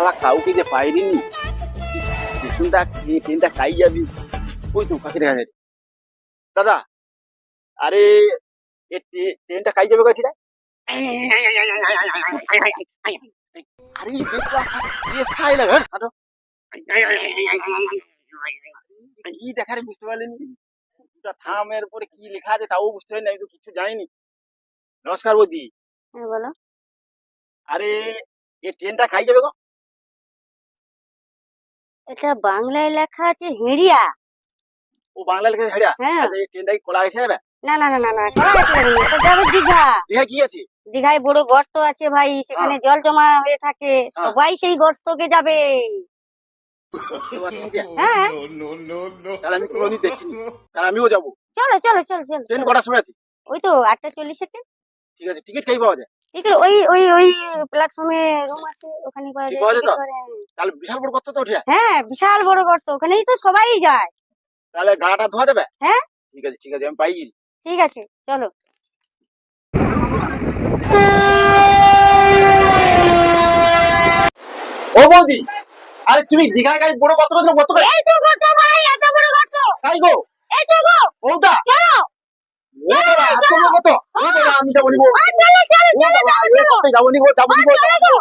শালা কাউকে যে স্টেশনটা এই ট্রেনটা কাই যাবি? ওই তো কাকে দেখা যায়? দাদা আরে এ ট্রে- ট্রেনটা কাই যাবে কাঠিটা আরে সাইলা ঘর দেখারে বুঝতে পারলেনি থামের পরে কি লেখা আছে তাও বুঝতে পারিনি আমি তো কিছু জানিনি। নমস্কার বৌদি। হ্যাঁ বলো। আরে এই ট্রেনটা খাই যাবে গো? এটা বাংলায় লেখা আছে হেড়িয়া। ও বাংলা লেখা ছেড়া হ্যাঁ। আচ্ছা এই ট্রেনটা কি যাবে? না না না না না এটা যাবে দীঘা। দীঘা কি আছে? দীঘায় বড় গর্ত আছে ভাই সেখানে জল জমা হয়ে থাকে। সবাই সেই গর্তকে যাবে। আছে? হ্যাঁ। তাহলে আমি কোনোদিন দেখিনি। তাহলে আমিও যাব। চলো চলো চলো চলো ট্রেন কটার সময় আছে? ওই তো আটটা চল্লিশে ঠিক আছে টিকিট খাই পাওয়া যায়? ঠিক আছে ওই ওই ওই প্ল্যাটফর্মে রুম আছে ওখানে পাওয়া যায়। তাহলে বিশাল বড় কত তো উঠে হ্যাঁ বিশাল বড় গর্ত ওখানেই তো সবাই যায়। তাহলে গাটা ধোয়া যাবে হ্যাঁ। ঠিক আছে ঠিক আছে আমি পাই ঠিক আছে চলো। ও বৌদি আরে তুমি দীঘায় গাই বড় কত কত কত এই তো গর্ত ভাই এত বড় গর্ত! তাই গো? এই তো গো! ওটা? চলো! বড় বাবা আমি যাব নিবো যাব নিবো যাব নিবো